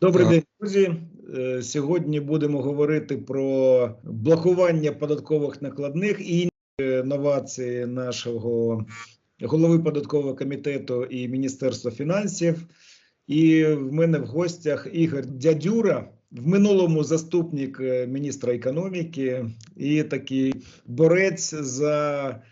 Добрий день, друзі. Е, Сьогодні будемо говорити про блокування податкових накладних і інші новації нашого голови податкового комітету і Міністерства фінансів. І в мене в гостях Ігор Дядюра, в минулому заступник е, міністра економіки і такий борець за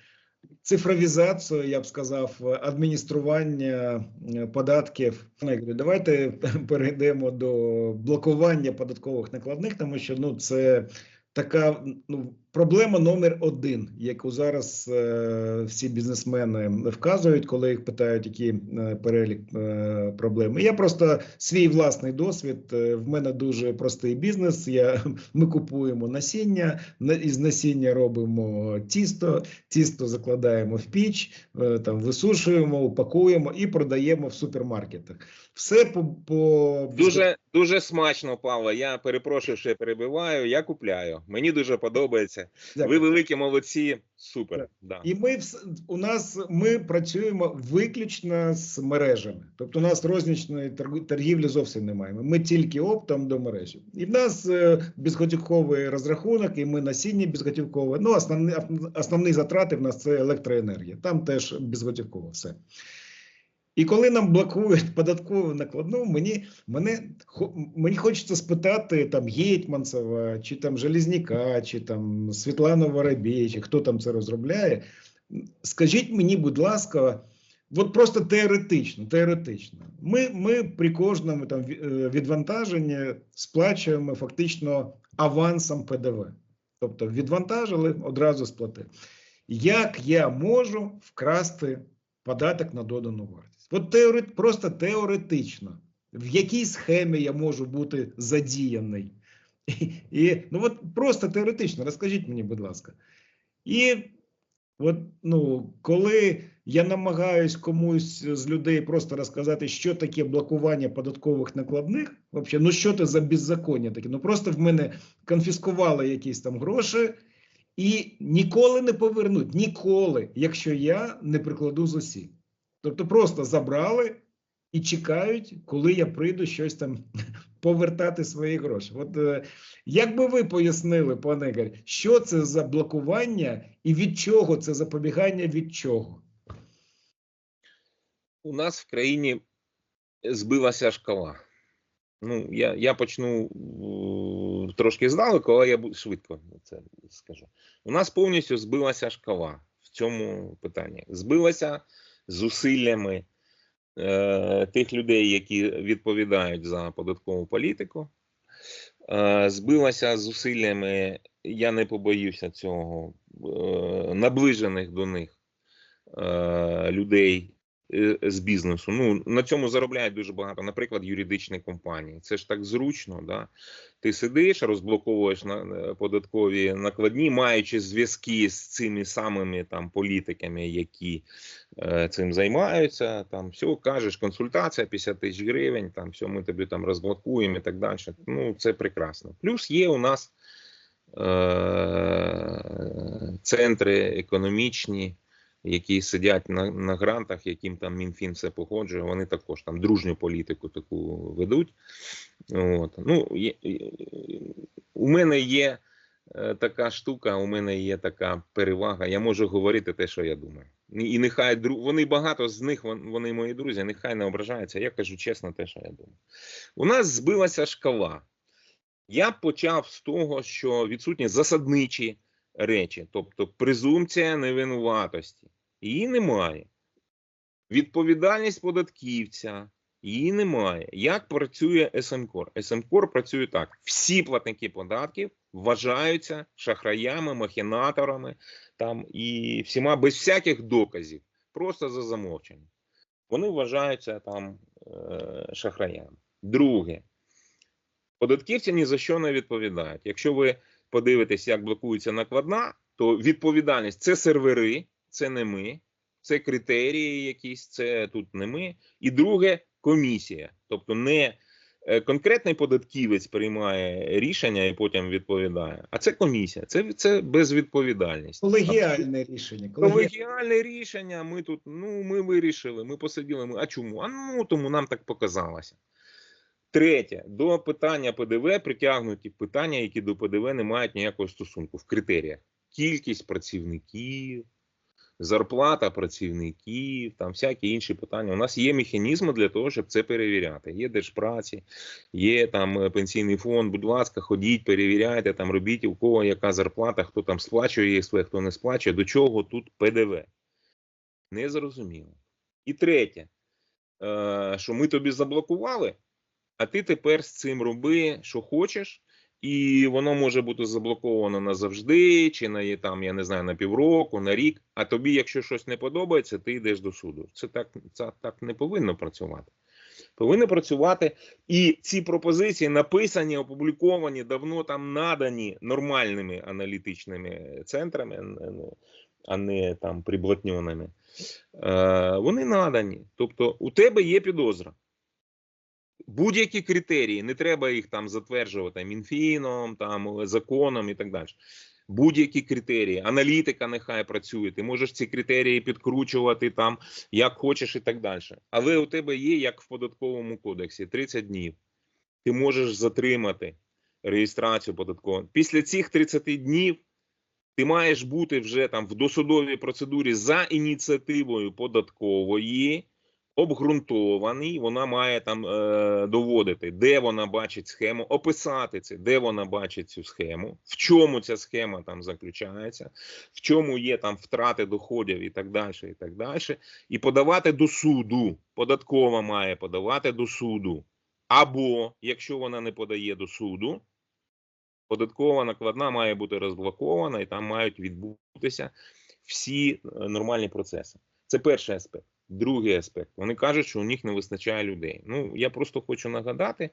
цифровізацію, я б сказав, адміністрування е, податків. Я говорю, Давайте перейдемо до блокування податкових накладних, тому що ну це така ну проблема номер один, яку зараз е, всі бізнесмени вказують, коли їх питають, які е, перелік е, проблем. Я просто свій власний досвід. е, в мене дуже простий бізнес. Я ми купуємо насіння, на- із насіння робимо тісто, тісто закладаємо в піч, е, там висушуємо, упакуємо і продаємо в супермаркетах. Все по, по Дуже дуже смачно, Павло. Я перепрошую, що я перебиваю. Я купляю. Мені дуже подобається. Ви великі молодці. Супер. Так. Да. І ми у нас ми працюємо виключно з мережами. Тобто, у нас рознічної торгівлі зовсім немає. Ми тільки оптом до мережі. І в нас е, безготівковий розрахунок, і ми насіння безготівкове. Ну, основні, основні затрати в нас це електроенергія. Там теж безготівково все. І коли нам блокують податкову накладну, мені мене мені хочеться спитати там Гетьманцева, чи там Желізняка, чи там Світлану Воробій, чи хто там це розробляє. Скажіть мені, будь ласка, от просто теоретично, теоретично. Ми, ми при кожному там е, відвантаженні сплачуємо фактично авансом ПДВ. Тобто відвантажили, одразу сплатили. Як я можу вкрасти податок на додану вартість? От теорет, просто теоретично, в якій схемі я можу бути задіяний? І, і ну от просто теоретично, розкажіть мені, будь ласка. І от, ну, коли я намагаюсь комусь з людей просто розказати, що таке блокування податкових накладних, вообще, ну що це за беззаконня таке? Ну просто в мене конфіскували якісь там гроші. І ніколи не повернуть, ніколи, якщо я не прикладу зусиль. Тобто просто забрали і чекають, коли я прийду щось там повертати свої гроші. От е, як би ви пояснили, пане Ігор, що це за блокування і від чого це запобігання від чого? У нас в країні збилася шкала. Ну, я, я почну е, трошки здалеку, але я швидко це скажу. У нас повністю збилася шкала в цьому питанні. Збилася зусиллями е, тих людей, які відповідають за податкову політику. Е, збилася зусиллями, я не побоюся цього, е, наближених до них е, людей з бізнесу. Ну на цьому заробляють дуже багато. Наприклад, юридичні компанії. Це ж так зручно. Да? Ти сидиш, розблоковуєш на е, податкові накладні, маючи зв'язки з цими самими там політиками, які е, цим займаються. Там все кажеш, консультація 50 тисяч гривень. Там все, ми тобі там розблокуємо і так далі. Ну це прекрасно. Плюс є у нас е, центри економічні які сидять на, на грантах, яким там Мінфін все погоджує, вони також там дружню політику таку ведуть. От. Ну, є, у мене є е, така штука, у мене є така перевага. Я можу говорити те, що я думаю. І нехай вони багато з них, вони мої друзі, нехай не ображаються. Я кажу чесно те, що я думаю. У нас збилася шкала. Я почав з того, що відсутні засадничі речі, тобто презумпція невинуватості. Її немає. Відповідальність податківця. Її немає. Як працює СМКОР? СМКОР працює так: всі платники податків вважаються шахраями, махінаторами там і всіма без всяких доказів, просто за замовченням. Вони вважаються там е, шахраями. Друге, податківці ні за що не відповідають. Якщо ви подивитесь, як блокується накладна, то відповідальність це сервери, це не ми, це критерії якісь, це тут не ми. І друге комісія. Тобто не е, конкретний податківець приймає рішення і потім відповідає, а це комісія, це, це безвідповідальність. Колегіальне рішення. колегіальне. Колегіальне рішення. Ми тут, ну ми вирішили, ми посиділи. Ми, а чому? А ну тому нам так показалося. Третє, до питання ПДВ притягнуті питання, які до ПДВ не мають ніякого стосунку в критеріях. Кількість працівників, зарплата працівників, там всякі інші питання. У нас є механізми для того, щоб це перевіряти. Є держпраці, є там е, пенсійний фонд. Будь ласка, ходіть, перевіряйте, там робіть у кого яка зарплата, хто там сплачує ЄСВ, хто не сплачує. До чого тут ПДВ? Не зрозуміло. І третє, е, що ми тобі заблокували, а ти тепер з цим роби, що хочеш. І воно може бути заблоковано назавжди, чи на там, я не знаю, на півроку, на рік. А тобі, якщо щось не подобається, ти йдеш до суду. Це так, це так не повинно працювати. Повинно працювати. І ці пропозиції написані, опубліковані, давно там надані нормальними аналітичними центрами, а не там приблотненими. Е, вони надані. Тобто, у тебе є підозра. Будь-які критерії, не треба їх там затверджувати Мінфіном, там законом і так далі. Будь-які критерії, аналітика нехай працює. Ти можеш ці критерії підкручувати там як хочеш і так далі. Але у тебе є, як в податковому кодексі, 30 днів. Ти можеш затримати реєстрацію податкову. Після цих 30 днів ти маєш бути вже там в досудовій процедурі за ініціативою податкової обґрунтований, вона має там е, доводити, де вона бачить схему, описати це, де вона бачить цю схему, в чому ця схема там заключається, в чому є там втрати доходів і так далі, і так далі, і подавати до суду. Податкова має подавати до суду. Або якщо вона не подає до суду, податкова накладна має бути розблокована, і там мають відбутися всі е, нормальні процеси. Це перший аспект. Другий аспект. Вони кажуть, що у них не вистачає людей. Ну я просто хочу нагадати,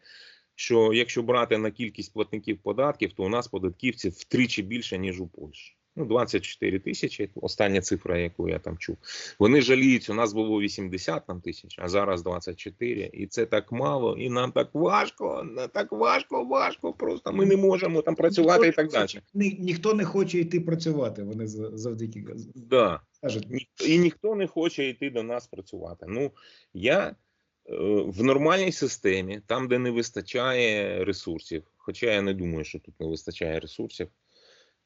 що якщо брати на кількість платників податків, то у нас податківців втричі більше ніж у Польщі. Ну 24 тисячі. Остання цифра, яку я там чув. Вони жаліються. У нас було 80 там тисяч, а зараз 24. І це так мало, і нам так важко. Так важко, важко. Просто ми не можемо там працювати і так далі. Ні, ніхто не хоче йти працювати. Вони завдяки Да. кажуть. І ніхто не хоче йти до нас працювати. Ну я е, в нормальній системі, там, де не вистачає ресурсів, хоча я не думаю, що тут не вистачає ресурсів.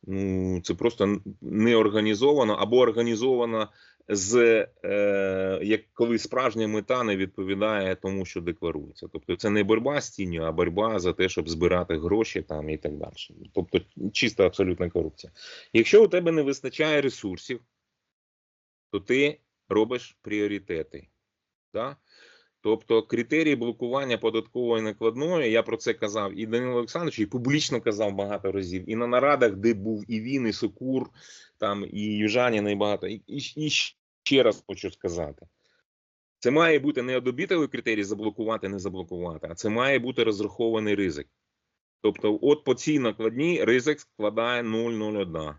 Ну, це просто не організовано або організовано з е, як коли справжня мета не відповідає тому, що декларується. Тобто це не боротьба з тінню, а боротьба за те, щоб збирати гроші там і так далі. Тобто чиста абсолютна корупція. Якщо у тебе не вистачає ресурсів, то ти робиш пріоритети. Да? Тобто критерії блокування податкової накладної, я про це казав і Данило Олександрович, і публічно казав багато разів, і на нарадах, де був і він, і Сокур, там, і Южанін, і багато. І, і, ще раз хочу сказати: це має бути не одобітовий критерій заблокувати, не заблокувати, а це має бути розрахований ризик. Тобто, от по цій накладній ризик складає 0,01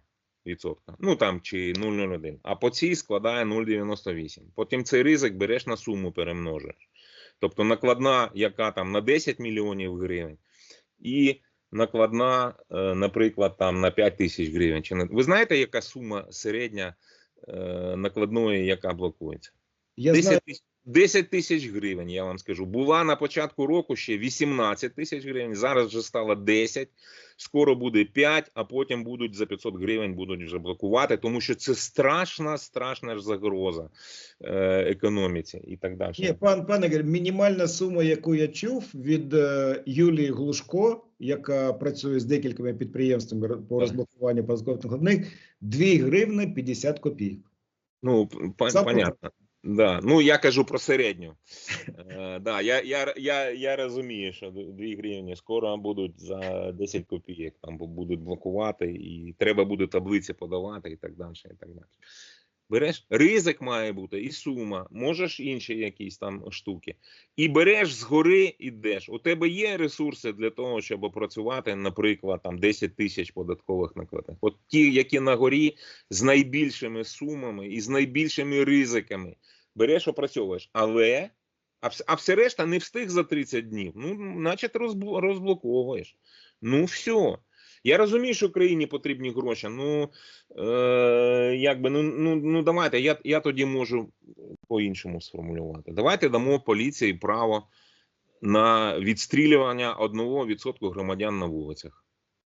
відсотка. Ну там чи 0,01, а по цій складає 0,98. Потім цей ризик береш на суму, перемножуєш. Тобто накладна, яка там на 10 мільйонів гривень, і накладна, е, наприклад, там на 5 тисяч гривень. Чи. Ви знаєте, яка сума середня е, накладної, яка блокується? Я 10 знаю, тисяч, 10 тисяч гривень, я вам скажу. Була на початку року ще 18 тисяч гривень, зараз вже стало 10, скоро буде 5, а потім будуть за 500 гривень будуть вже блокувати, тому що це страшна, страшна ж загроза е, економіці і так далі. Ні, пан пане мінімальна сума, яку я чув від е, Юлії Глушко, яка працює з декількома підприємствами по розблокуванню податкових накладних, 2 гривни 50 копійок. Ну, п- Сам понятно. Да. Ну, я кажу про середню. Е, да, я, я, я, я розумію, що 2 гривні скоро будуть за 10 копійок, там будуть блокувати, і треба буде таблиці подавати, і так далі. І так далі. Береш ризик має бути і сума, можеш інші якісь там штуки. І береш згори, ідеш. У тебе є ресурси для того, щоб опрацювати, наприклад, там 10 тисяч податкових накладних. От ті, які на горі з найбільшими сумами і з найбільшими ризиками. Береш, опрацьовуєш, але а, а все решта не встиг за 30 днів. Ну, значить, розбл- розблоковуєш. Ну, все. Я розумію, що країні потрібні гроші. Ну е, якби ну, ну, ну давайте. Я, я тоді можу по-іншому сформулювати. Давайте дамо поліції право на відстрілювання 1% громадян на вулицях.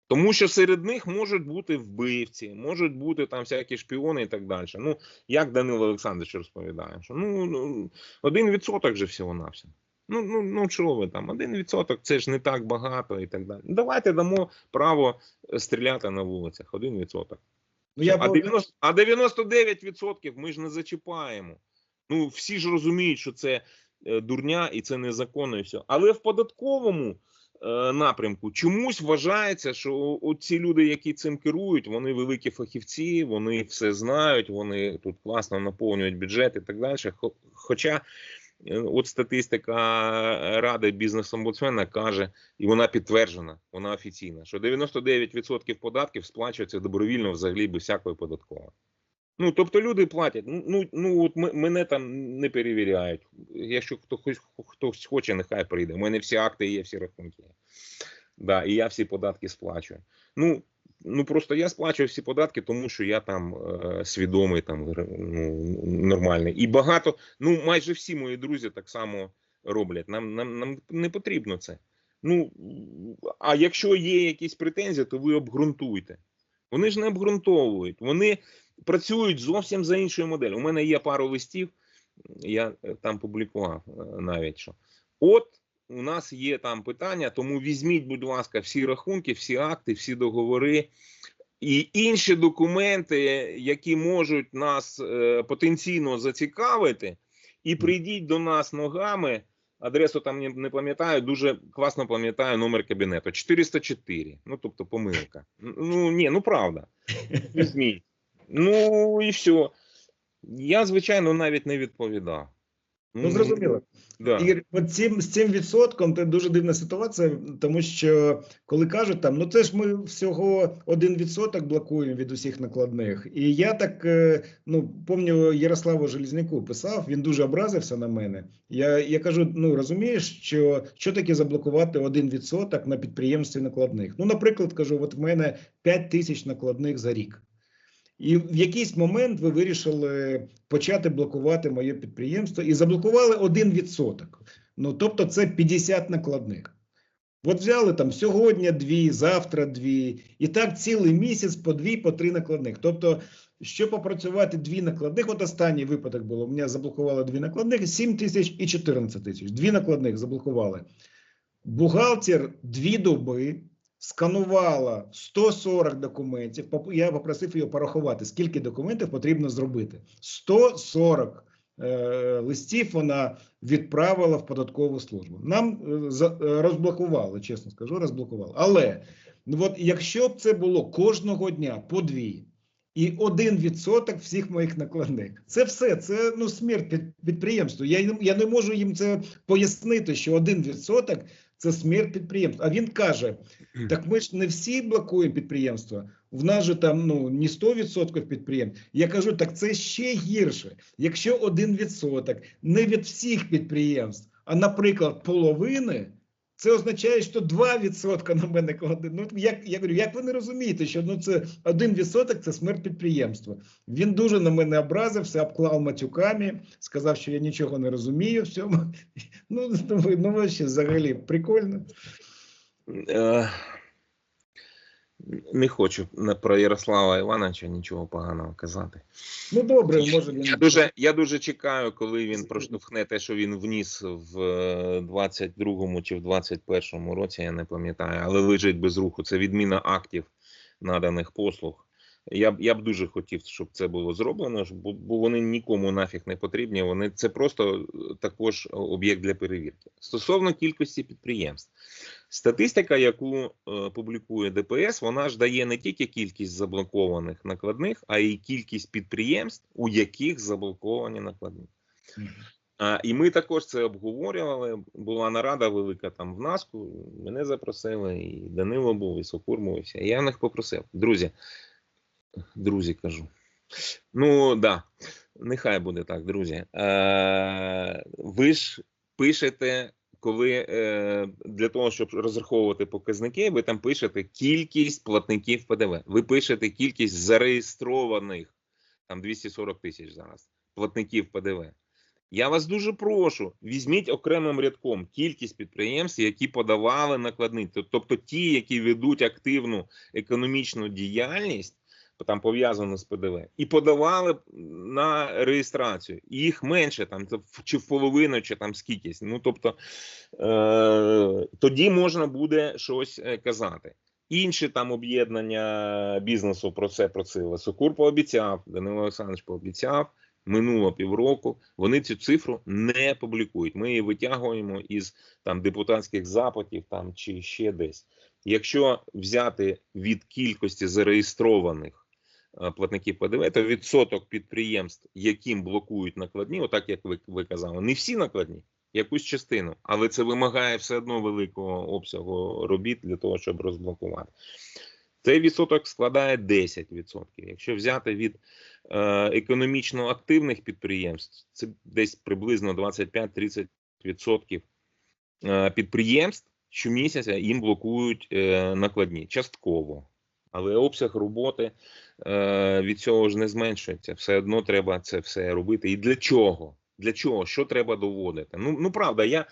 Тому що серед них можуть бути вбивці, можуть бути там всякі шпіони і так далі. Ну, як Данило Олександрович розповідає, що ну, ну один відсоток же всього на. Ну, ну, ну чого ви там? Один відсоток це ж не так багато і так далі. Давайте дамо право е, стріляти на вулицях. Один відсоток. Ну, я А, б- 90, а 99% ми ж не зачіпаємо. Ну, всі ж розуміють, що це е, дурня і це незаконно, і все. Але в податковому напрямку чомусь вважається, що ці люди, які цим керують, вони великі фахівці, вони все знають, вони тут класно наповнюють бюджет і так далі. Хо- Хоча е, от статистика Ради бізнес-омбудсмена каже, і вона підтверджена, вона офіційна, що 99% податків сплачується добровільно взагалі без всякої податкової. Ну, тобто люди платять. Ну, ну, от мене там не перевіряють. Якщо хто хтось хоче, нехай прийде. У мене всі акти є, всі рахунки. Да, і я всі податки сплачую. Ну, ну просто я сплачую всі податки, тому що я там е, свідомий, там ну, нормальний. І багато, ну майже всі мої друзі так само роблять. Нам, нам, нам не потрібно це. Ну, а якщо є якісь претензії, то ви обґрунтуйте. Вони ж не обґрунтовують. Вони працюють зовсім за іншою моделлю. У мене є пару листів, я е, там публікував е, навіть що. От у нас є там питання, тому візьміть, будь ласка, всі рахунки, всі акти, всі договори і інші документи, які можуть нас е, потенційно зацікавити, і прийдіть до нас ногами. Адресу там не, не пам'ятаю, дуже класно пам'ятаю номер кабінету 404. Ну, тобто помилка. Ну ні, ну правда. Візьміть. Ну і все. Я, звичайно, навіть не відповідав. Ну, зрозуміло. Да. Ігор, от цим, з цим відсотком це дуже дивна ситуація, тому що коли кажуть там, ну це ж ми всього один відсоток блокуємо від усіх накладних. І я так е, ну пам'ятаю, Ярославу Железняку писав, він дуже образився на мене. Я, я кажу: ну розумієш, що, що таке заблокувати один відсоток на підприємстві накладних? Ну, наприклад, кажу, от в мене 5 тисяч накладних за рік. І в якийсь момент ви вирішили почати блокувати моє підприємство і заблокували один відсоток. Ну тобто, це 50 накладних. От взяли там сьогодні дві, завтра дві, і так цілий місяць по дві, по три накладних. Тобто, щоб попрацювати дві накладних, от останній випадок було. У мене заблокували дві накладних, 7 тисяч і 14 тисяч. Дві накладних заблокували. Бухгалтер дві доби сканувала 140 документів. Я попросив її порахувати, скільки документів потрібно зробити. 140 е, листів вона відправила в податкову службу. Нам е, е, розблокували, чесно скажу, розблокували. Але ну, от якщо б це було кожного дня по дві. І один відсоток всіх моїх накладних. Це все. Це ну смерть під підприємству. Я, я не можу їм це пояснити, що один відсоток це смерть підприємства. А він каже: так ми ж не всі блокуємо підприємства. В нас же там ну не 100% підприємств. Я кажу, так це ще гірше. Якщо один відсоток не від всіх підприємств, а наприклад, половини. Це означає, що 2% на мене кладе. Ну як я говорю, як ви не розумієте, що ну це 1% це смерть підприємства. Він дуже на мене образився, обклав матюками, сказав, що я нічого не розумію в цьому. Ну, ну, ну взагалі прикольно. Е, Не хочу про Ярослава Івановича нічого поганого казати. Ну добре, може він Я дуже, я дуже чекаю, коли він проштовхне те, що він вніс в е, 22-му чи в 21-му році, я не пам'ятаю, але лежить без руху. Це відміна актів наданих послуг. Я б я б дуже хотів, щоб це було зроблено, бо, вони нікому нафіг не потрібні. Вони це просто е, також об'єкт для перевірки. Стосовно кількості підприємств, статистика, яку е, публікує ДПС, вона ж дає не тільки кількість заблокованих накладних, а й кількість підприємств, у яких заблоковані накладні. А, і ми також це обговорювали. Була нарада велика там в Наску. Мене запросили, і Данило був, і Сокур був, і. Я в них попросив. Друзі, друзі кажу. Ну, да, нехай буде так, друзі. Е, ви ж пишете, коли е, для того, щоб розраховувати показники, ви там пишете кількість платників ПДВ. Ви пишете кількість зареєстрованих, там 240 тисяч зараз, платників ПДВ. Я вас дуже прошу, візьміть окремим рядком кількість підприємств, які подавали накладний, тобто ті, які ведуть активну економічну діяльність, там пов'язану з ПДВ, і подавали на реєстрацію. Їх менше там чи в половину, чи там скількись. Ну тобто е- тоді можна буде щось е, казати. Інші там об'єднання бізнесу про це просили. Сокур пообіцяв, Данило Олександрович пообіцяв. Минуло півроку. Вони цю цифру не публікують. Ми її витягуємо із там депутатських запитів там чи ще десь. Якщо взяти від кількості зареєстрованих платників ПДВ, то відсоток підприємств, яким блокують накладні, отак як ви, ви казали, не всі накладні, якусь частину, але це вимагає все одно великого обсягу робіт для того, щоб розблокувати. Цей відсоток складає 10%. Якщо взяти від е, економічно активних підприємств, це десь приблизно 25-30% е, підприємств щомісяця їм блокують е, накладні частково. Але обсяг роботи е, від цього ж не зменшується. Все одно треба це все робити. І для чого? Для чого? Що треба доводити? Ну, ну правда, я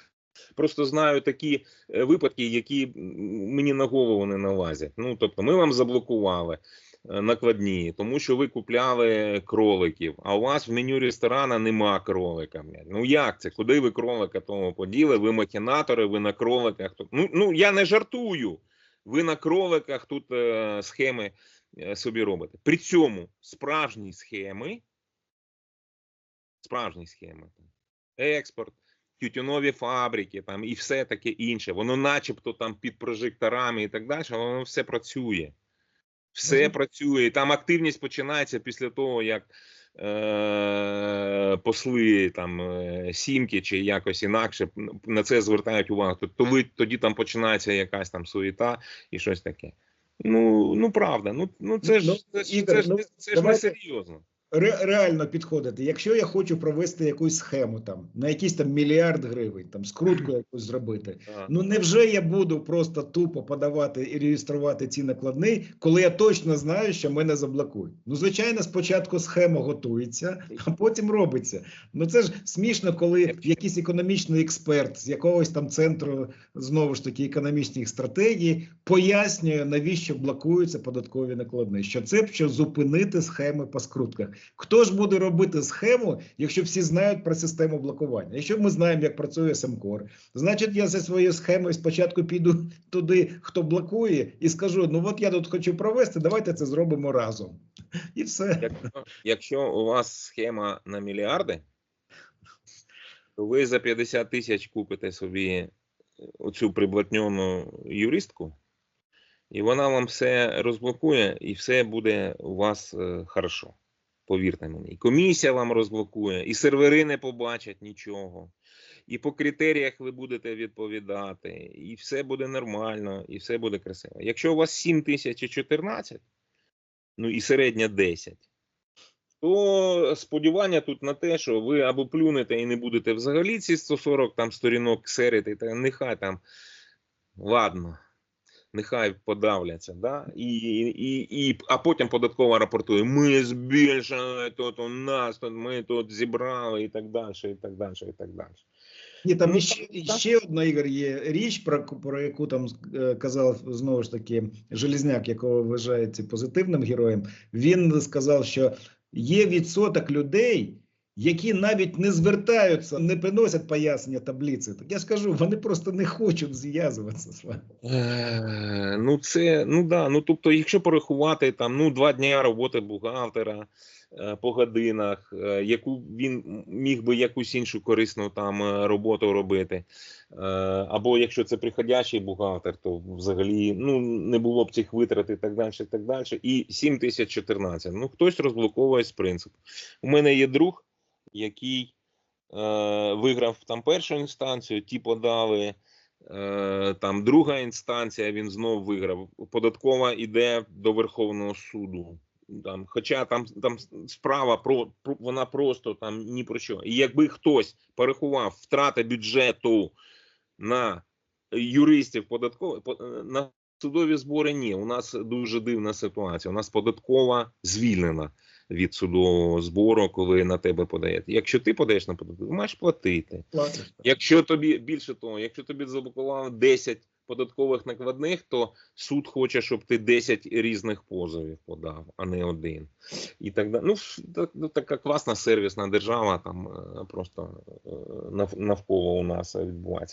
просто знаю такі е, випадки, які мені на голову не налазять. Ну тобто, ми вам заблокували е, накладні, тому що ви купляли кроликів, а у вас в меню ресторана нема кролика. Ну як це? Куди ви кролика того поділи? Ви махінатори, ви на кроликах. Ну, ну я не жартую. Ви на кроликах тут е, схеми е, собі робите. При цьому справжні схеми, справжні схеми, експорт, тютюнові фабрики там, і все таке інше, воно начебто там під прожекторами і так далі, воно все працює. Все Мгм. працює. І там активність починається після того, як е, посли там е, сімки чи якось інакше на це звертають увагу. То ви тоді там починається якась там суєта і щось таке. Ну, ну правда, ну, ну це ж Ну, це, ж- це, ж, ну, це ж не серйозно. Ре- реально підходити. Якщо я хочу провести якусь схему там на якийсь там мільярд гривень, там скрутку якусь зробити. Так. Ну невже я буду просто тупо подавати і реєструвати ці накладні, коли я точно знаю, що мене заблокують? Ну звичайно, спочатку схема готується, а потім робиться. Ну це ж смішно, коли якийсь економічний експерт з якогось там центру знову ж таки економічних стратегій пояснює, навіщо блокуються податкові накладні. Що це щоб зупинити схеми по скрутках. Хто ж буде робити схему, якщо всі знають про систему блокування? Якщо ми знаємо, як працює СМКОР, значить я за своєю схемою спочатку піду туди, хто блокує, і скажу: ну от я тут хочу провести, давайте це зробимо разом. І все. Якщо, якщо у вас схема на мільярди, то ви за 50 тисяч купите собі оцю приблотньону юристку, і вона вам все розблокує, і все буде у вас е, хорошо. Повірте мені. І комісія вам розблокує, і сервери не побачать нічого. І по критеріях ви будете відповідати, і все буде нормально, і все буде красиво. Якщо у вас 7 тисяч і 14, ну і середня 10, то сподівання тут на те, що ви або плюнете і не будете взагалі ці 140 там сторінок серити, та нехай там ладно, нехай подавляться, да? і, і, і, а потім податкова рапортує: ми збільшили тут у нас, тут ми тут зібрали і так далі, і так далі, і так далі. Ні, там Ну, так. ще одна Ігор є річ, про, про яку там е, казав знову ж таки Желізняк, якого вважається позитивним героєм. Він сказав, що є відсоток людей, які навіть не звертаються, не приносять пояснення таблиці. Так я скажу, вони просто не хочуть зв'язуватися з вами. Е, Ну, це, ну да, ну тобто, якщо порахувати там ну два дня роботи бухгалтера е, по годинах, е, яку він міг би якусь іншу корисну там роботу робити. Або якщо це приходящий бухгалтер, то взагалі ну не було б цих витрат і так далі, і так далі. І 7014. Ну, хтось розблоковує з принципу. У мене є друг, який е, виграв там першу інстанцію, ті подали. Е, Там друга інстанція, він знов виграв. Податкова іде до Верховного суду. Там, хоча там, там справа про, про вона просто там ні про що. І якби хтось порахував втрати бюджету на юристів податкових е, на судові збори, ні. У нас дуже дивна ситуація. У нас податкова звільнена від судового збору, коли на тебе подають. Якщо ти подаєш на податок, ти маєш платити. Платиш. Якщо тобі більше того, якщо тобі заблокували 10 податкових накладних, то суд хоче, щоб ти 10 різних позовів подав, а не один. І так далі. Ну, так- ну, така класна сервісна держава, там е, просто е, навколо у нас відбувається.